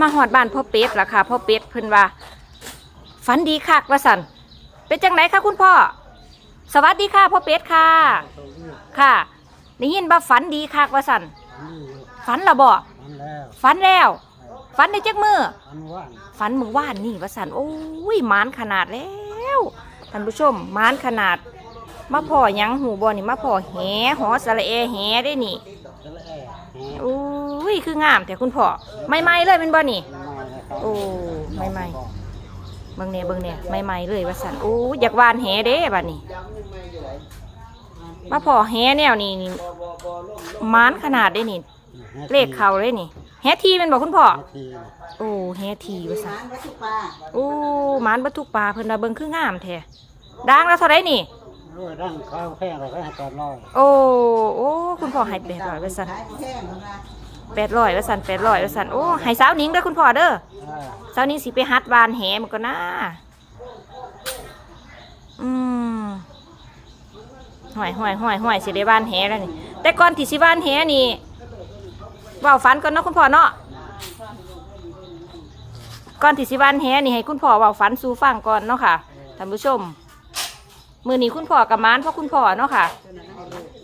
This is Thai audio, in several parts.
มาหอดบ้านพ่อเป็ดล่ะค่ะพ่อเป็ดเพิ่นว่าฝันดีคักว่าสันเป็นจังไหนคะคุณพ่อ สวัสดีค่ะพ่อเป็ดค่ะ ค่ะได้ยินว่าฝันดีคักว่าสันฝันและบ่มันแล้วฝันแล้ว ฝันในจักมือมันว่างฝันมือว่านนี่ว่าสันโอ้ยหมานขนาดแล้วท่านผู้ชมหมานขนาดมาพ่อหยังหูบ่นี่มาพ่อแหหอสระเอแหได้นี่ จะละแอ่แหโอ้ย คืองามแต่คุณพ่อไม่ไม่ๆเลยเป็นบ่นี่ โอ้ไม่ไม่เบิ่งเนี่ยเบิ่งเนี่ยใหม่ๆเลยว่าสันโอ้อยากหวานแหเด้บัดนี้มาพอแหแนวนี่นี่มานขนาดได้นี่ เลขเขาเลยนี่แหทีแมันบอกคุณพ่อนาทีโอ้แหทีว่าสันร้านวัตถุปลาโอ้มานบรรทุกปลาเพิ่นว่าเบิ่งคืองามแท้ดังแล้วเท่าไรนี่ ด้วยร่างข้าวแพงเราก็ให้ตอนร้อยโอ้โอ้คุณพ่อให้แปดร้อยว่าสันขายแท่งของเราแปดร้อยว่าสันแปดร้อยว่าสันโอ้ให้สาวนิ้งเด้อคุณพ่อเด้ออ่าเช้านี้สิไปฮัดวานแหมันก็น่าอืมห่วยห่วยห่วยห่วยสิได้วานแหแล้วนี่แต่ก่อนที่สิวานแหนี่เว่าฝันก่อนเนาะคุณพ่อเนาะก่อนที่สิวานแหนี่ให้คุณพ่อเว่าฝันสู่ฟังก่อนเนาะค่ะท่านผู้ชม มือนี้คุณพ่อกับมานเพราะคุณพ่อเนาะค่ะ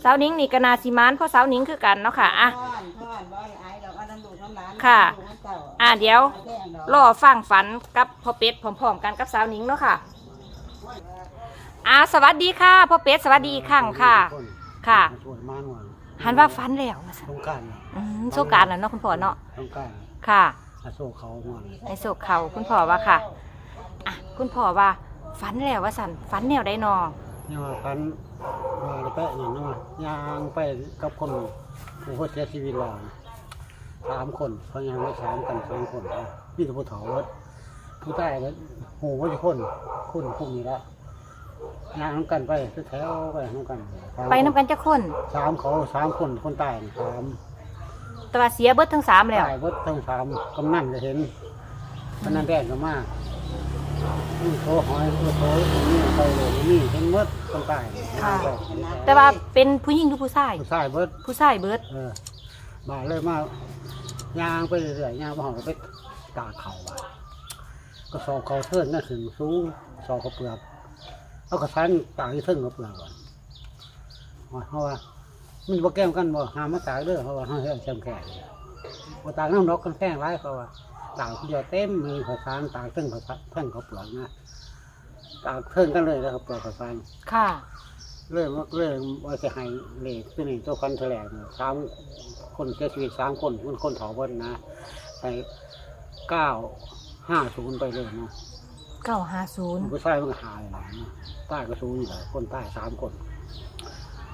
สาวนิ้งนี่กนาสิมานเพราะสาวนิ้งคือกันเนาะค่ะอะพ่อนพ่อนบ่อยไอ้ดอกอันนั้นลูกน้ำร้านค่ะลูกน้ำเต่าอะเดี๋ยวแท่งดอกรอฟังฝันกับพ่อเป็ดพร้อมๆกันกับสาวหนิงเนาะค่ะอ่าสวัสดีค่ะพ่อเป็ดสวัสดีอีกครั้งค่ะ ค่ะสวยมากหน่อยหันว่าฝันแล้วว่าซั่นต้องการอืมโชคการแล้วเนาะคุณพ่อเนาะต้องการค่ะอาโซเขาหน่อยในโศกเขาคุณพ่อว่าค่ะอะคุณพ่อว่า ฝันแล้วว่าสันฝันแนวได้นอนี่ว่าพันว่าจะไปอย่างนั้นว่ายางไปกับคนผู้เสียชีวิตแล้วสามคนเขายังไม่สามกันสามคนนะมีแต่ผู้เฒ่าเบิดผู้ใต้แล้วหูว่าจะคนคนพวกนี้ละยางน้ำกันไปแถวๆไปน้ำกันสามไปน้ำกันจะคนสามเขาสามคนคนใต้นี่สามแต่ว่าเสียเบิดทั้งสามแล้วตายเบิดทั้งสามกำนันจะเห็นกำนันแดงก็มากนี่ โถหอยตัวโถนี่ไปเลยนี่เห็นเบิดต้องตายแต่ว่าเป็นผู้หญิงหรือผู้ชายผู้ชายเบิดผู้ชายเบิดเออมาเลยมายางไปเรื่อยๆยางมาหอไปตากเข่าอะก็สอบเขาเทินนั่นถึงสูงสอบเขาเปลือกเอากระสันตากที่เทิงเขาเปลือกก่อนเพราะว่ามันบ่แก้มกันบ่หามาตากเด้อเพราะว่าห้าเฮือนแซมแก่บ่ตากน้ำนกกันแพงไรเขาว่า ตากเดียวเต็มมือเขาซานตากเทิงเขาซานเทิงเขาเปลือกนะตากเทิงกันเลยแล้วเขาเปลือกเขาซานค่ะ เริ่มเริ่มว่าจะให้เลขตัวนี้ตัวคันแถลงเนี่ยสามคนเสียชีวิตสามคนคนคนเถาเบิ้ลนะใส่เก้าห้าศูนย์ไปเลยนะเก้าห้าศูนย์ผู้ชายมันก็หายนะใต้ก็ศูนย์อยู่เลยคนใต้สามคน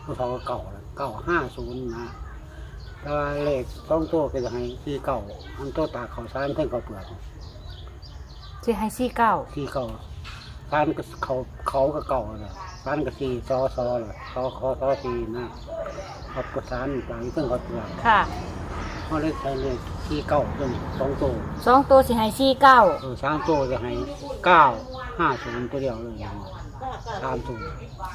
ผู้เฒ่าก็เก่าแล้วเก้าห้าศูนย์นะ แต่ว่าเลขต้องตัวก็จะให้ที่เก่าอันตัวตาเขาซานเท่งเขาเปลือกจะให้สี่เก้าที่เก่าซานก็เขาเขาก็เก่าเลยซานก็สี่ซอซอเลยซอคอซอสี่นะเขาก็ซานต่างเท่งเขาเปลือกค่ะเขาเลยใช้เลขที่เก่าตัวนี้สองตัวสองตัวสิให้สี่เก้าเออสามตัวจะให้เก้าห้าศูนย์ตัวเดียวเลยอย่างสามตัว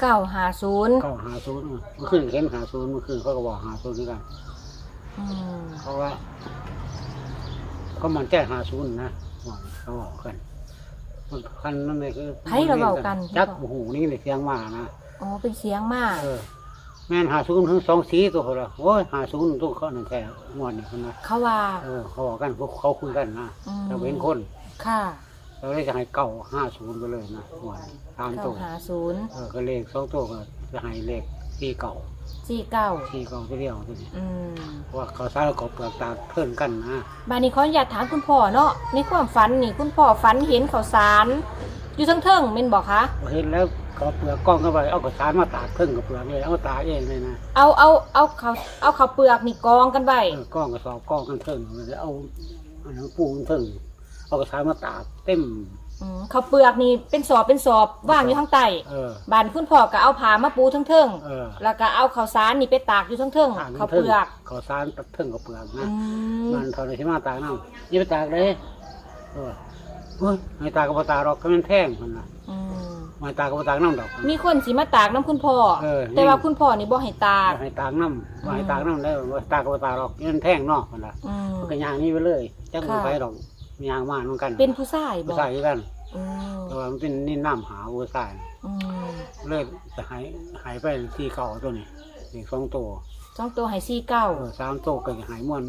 เก้าห้าศูนย์เก้าหาศูนย์เมื่อคืนเห็นหาศูนย์เมื่อคืนเขาก็บอกหาศูนย์นี่กันอืม เพราะว่า ก็มันแจ้หาศูนย์นะว่าเขาบอกกัน มันคันนั่นเลยคือไผเราเบากัน จักหูนี่เลยเสียงมานะอ๋อเป็นเสียงมากเออ แม่นหาศูนย์ถึงสองสีตัวเขาละโอ้ยหาศูนย์ตัวเขานั่นแท้งวดนี่คนนะเขาว่า เออเขาบอกกันพวกเขาคุยกันนะอืมแต่เว้นคนค่ะเราเลยจะให้เก่าห้าศูนย์ไปเลยนะงวดนี้สามเก้าตัวห้าศูนย์เออก็เลขสองตัวก็จะให้เลขที่เก่า สี่เก้าที่เก่าตัวเดียวตัวนี้อืมเพราะว่าเขาสร้างกบเปลือกตาเพิ่นกันนะบานนี้ขออยากถามคุณพ่อเนาะในความฝันนี่คุณพ่อฝันเห็นข้าวสาร อยู่ทั้งเทิงๆเม่นบอกคะเห็นแล้วกบเปลือกกล้องเข้าไปเอากระสานมาตากเพิ่งกับเปลือกเลยเอามาตากเองเลยนะเอาเอาเอาเขาวเอาข้าวเปลือกนี่กองกันไว้เออกล้องกระสอบกล้องกันเพิ่งเลยเอาอันนั้นปูกันเพิ่งเอากระสานมาตากเต็ม อืมข้าวเปลือกนี่เป็นสอบเป็นสอบว่างอยู่ข้างใต้เออบานคุณพ่อก็เอาผ้ามาปูทั้งเทิงเออแล้วก็เอาข้าวสารนี่ไปตากอยู่ทั้งเทิงตากข้าวเพิ่งเปลือกกระสานตัดเพิ่งกับเปลือกอืนะมมันเท่าไหรที่มาตากน้ำนี่ไปตากเลยเออเฮ้ยให้ตากกับบ่ตากหรอกก็มันแพงมันนะอืมมาตากก็บ่ตากน้ำดอก มีคนสิมาตากน้ำคุณพ่อเออ แต่ว่าคุณพ่อนี่บ่ให้ตากให้ตากน้ำว่าให้ตากน้ำได้ว่าตากก็บ่ตากหรอกยันแท่งนอกมันละอืม มันก็ยางนี้ไปเลยจังค่ะไปดอก ยางมาเหมือนกันเป็นผู้ชายบ่ผู้ชายคือกันอืมแต่ว่ามันเป็นนี่น้ำหาผู้ชายอืมเลยจะหายหายไปที่เก่าตัวนี้อีกสองตัวสองตัวให้สี่เก้าเออสามตัวก็จะหายม่วน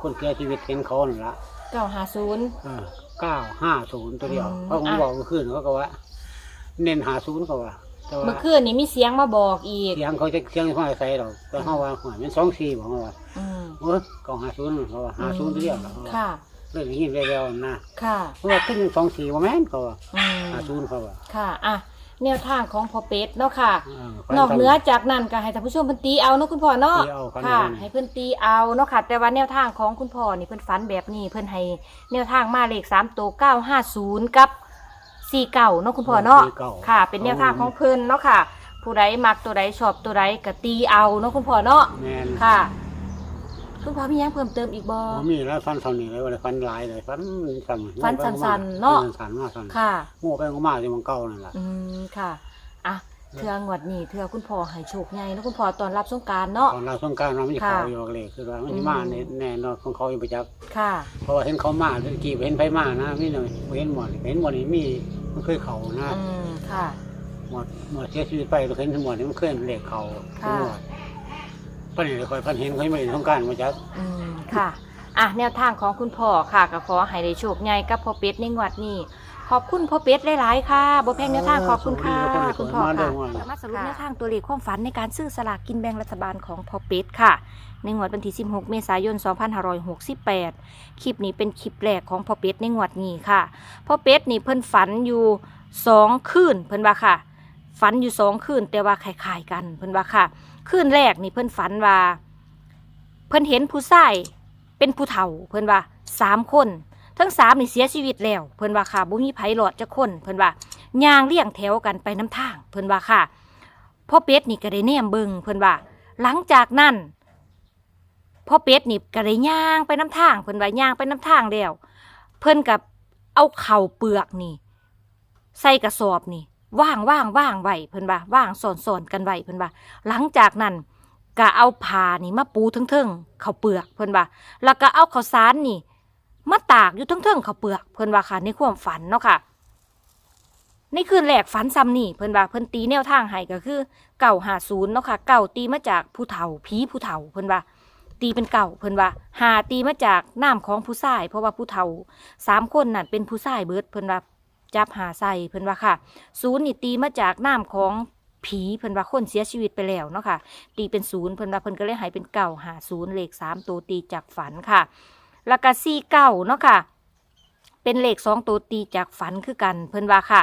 คนเสียชีวิตเห็นเขานั่นละเก้าห้าศูนย์เออเก้าห้าศูนย์ตัวเดียวอืมเพราะผมอะบอกเมื่อคืนเขาก็ว่าเน้นหาศูนย์เขาว่าแต่ว่าเมื่อคืนนี่มีเสียงมาบอกอีกเสียงเขาจะเสียงเขาใส่เราแต่เขาว่าหัวมันสองสี่บอกเขาว่าอืมเออเก็หาศูนย์เขาว่าหาศูนย์ตัวเดียวเขาว่าค่ะ เลยอย่างนี้เร็วๆนะค่ะ เพราะว่าขึ้นสองสี่ว่าแม่นเขาว่าอืมหาศูนย์เขาว่าค่ะอะแนวทางของพ่อเป็ดเนาะค่ะนอกเหนือจากนั้นก็ให้ท่านผู้ชมเพิ่นตีเอาเนาะคุณพ่อเนาะตีเอาครับค่ะ ผม ให้เพิ่นตีเอาเนาะค่ะ แต่ว่าแนวทางของคุณพ่อนี่เพิ่นฝันแบบนี้เพิ่นให้แนวทางมาเลข3ตัว950 กับ 49เนาะคุณพ่อเนาะค่ะ เป็นแนวทางของเพิ่นเนาะค่ะ ผู้ใดมักตัวใดชอบตัวใดก็ตีเอาเนาะคุณพ่อเนาะแม่นค่ะ คุณพ่อมีหยังเพิ่มเติมอีกบ่ผมมีแล้วฟันเท่านี้เลยว่าฟันหลายเลยฟันสั่นฟันสั่นๆเนาะฟัสั่นๆมากสั่นค่ะ โง่ไปโง่มาที่มันเก่านั่นแหละอืมค่ะอะเทืองวดนี้เทือคุณพ่อให้โชคใหญ่เนาะคุณพ่อตอนรับสงกรารเนาะ ตอนเราต้องการเราไม่ค่ะ เขาอยู่เลยคือว่ามันสิมาในแน่นอนของเขาอยู่ประจักษ์ค่ะ เพราะว่าเห็นเขามาเมื่อกี้เห็นไผมานะพี่หน่อยเห็นหมดเห็นหมดนี่มีมันเคยเขานะอืมค่ะ หมดหมดเสียชีวิตไปเราเห็นทั้งหมดนี่มันเคยเหล็กเขาค่ะ ทั้งหมด พันเห็นคอยพันเห็นเขาไม่เห็นต้องการมาจักษ์อืมค่ะอะแนวทางของคุณพ่อค่ะก็ขอให้ได้โชคใหญ่กับพ่อเป็ดในงวดนี้ ขอบคุณพ่อเป็ดหลายๆค่ะบ่แพงแนวทางขอบคุณค่ะคุณพ่อค่ะมาสรุปแนวทางตัวเลขความฝันในการซื้อสลากกินแบ่งรัฐบาลของพ่อเป็ดค่ะ ในงวดวันที่ 16 เมษายน 2568 คลิปนี้เป็นคลิปแรกของพ่อเป็ดในงวดนี้ค่ะพ่อเป็ดนี่เพิ่นฝันอยู่สองคืนเพิ่นว่าค่ะ ฝันอยู่สองคืนแต่ว่าคล้ายๆกันเพิ่นว่าค่ะคืนแรกนี่เพิ่นฝันว่า เพิ่นเห็นผู้ชายเป็นผู้เฒ่า เพิ่นว่าสามคน ทั้งสามนี่เสียชีวิตแล้ว เพิ่นว่าค่ะบ่มีไผหลอดจักคน เพิ่นว่าย่างเลี่ยงแถวกันไปน้ำทาง เพิ่นว่าค่ะพ่อเป็ดนี่ก็ได้แนมเบิงเพิ่นว่า หลังจากนั้นพ่อเป็ดนี่ก็ได้ย่างไปน้ำทาง เพิ่นว่าย่างไปน้ำทางแล้ว เพิ่นกับเอาเข่าเปลือกนี่ ใส่กระสอบนี่ ว่างว่างว่างไว้เพิ่นว่าว่างสอนสอนกันไว้เพิ่นว่า หลังจากนั้นก็เอาผ้านี่มาปูทั้งๆข้าวเปลือกเพิ่นว่า แล้วก็เอาข้าวสารนี่มาตากอยู่ทั้งๆข้าวเปลือกเพิ่นว่าค่ะในความฝันเนาะค่ะในคืนแรกฝันซ้ำนี่เพิ่นว่าเพิ่นตีแนวทางให้ก็คือเก่าหาศูนย์เนาะค่ะเก่าตีมาจากผู้เฒ่าผีผู้เฒ่าเพิ่นว่า ตีเป็นเก่าเพิ่นว่าหาตีมาจากน้ำของผู้ชาย เพราะว่าผู้เฒ่าสามคนนั่นเป็นผู้ชายเบิดเพิ่นว่า จับหาใส่เพิ่นว่าค่ะ ศูนย์นี่ตีมาจากน้ำของผีเพิ่นว่าคนเสียชีวิตไปแล้วเนาะค่ะ ตีเป็นศูนย์เพิ่นว่าเพิ่นก็เลยหายเป็นเก่าหาศูนย์เลขสามตัวตีจากฝันค่ะ แล้วก็สี่เก้าเนาะค่ะ เป็นเลขสองตัวตีจากฝันคือกัน เพิ่นว่าค่ะ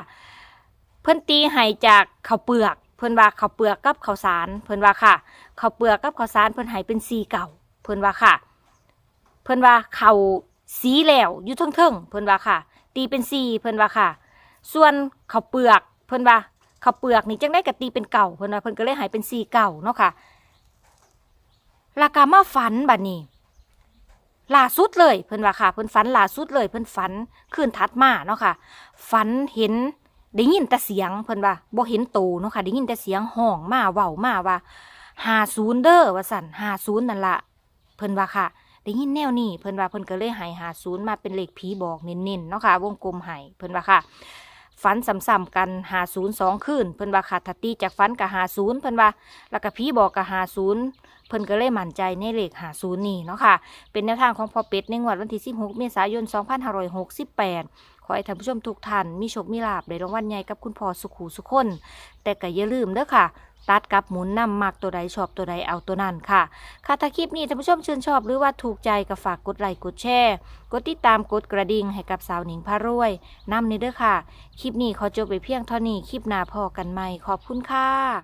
เพิ่นตีให้จากข้าวเปลือก เพิ่นว่าข้าวเปลือกกับข้าวสาร เพิ่นว่าค่ะข้าวเปลือกกับข้าวสารเพิ่นให้เป็นสีเก่าเพิ่นว่าค่ะ เพิ่นว่าข้าสีแล้วอยู่เทิงๆเพิ่นว่าค่ะ ตีเป็นสีเพิ่นว่าค่ะ ส่วนข้าวเปลือกเพิ่นว่าข้าวเปลือกนี่จังได้กะตีเป็นเก่าเพิ่นว่าเพิ่นก็เลยหายเป็นสีเก่าเนาะค่ะแล้วก็มาฝันบัดนี้ล่าสุดเลยเพิ่นว่าค่ะเพิ่นฝันล่าสุดเลยเพิ่นฝันคืนถัดมาเนาะค่ะฝันเห็นได้ยินแต่เสียงเพิ่นว่าบ่เห็นโตเนาะค่ะได้ยินแต่เสียงห้องมาเว้ามาว่า50เด้อว่าสั่น50นั่นละเพิ่นว่าค่ะได้ยินแนวนี้เพิ่นว่าเพิ่นก็เลยให้50มาเป็นเลขผีบอกเน้นๆเนาะค่ะวงกลมให้เพิ่นว่าค่ะ ฝันซ้ำๆกันหาศูนย์สองคืนเพิ่นว่าค่ะถ้าตีจากฝันกับหาศูนย์เพิ่นว่าแล้วก็พี่บอกกับหาศูนย์เพิ่นก็เลยมั่นใจในเลข50นี่เนาะค่ะเป็นแนวทางของพอเป็ดในงวดวันที่ 16 เมษายน 2568 ขอให้ท่านผู้ชมทุกท่านมีโชคมีลาบได้รางวัลใหญ่กับคุณพ่อสุขูสุขคน แต่ก็อย่าลืมเด้อค่ะ ตัดกับหมุนนำมักตัวใดชอบตัวใดเอาตัวนั้นค่ะค่ะถ้าคลิปนี้ท่านผู้ชมชื่นชอบหรือว่าถูกใจก็ฝากกดไลค์กดแชร์กดติดตามกดกระดิ่งให้กับสาวหนิงพารวยนำนี้เด้อค่ะ คลิปนี้ขอจบไปเพียงเท่านี้คลิปหน้าพอกันใหม่ขอบคุณค่ะ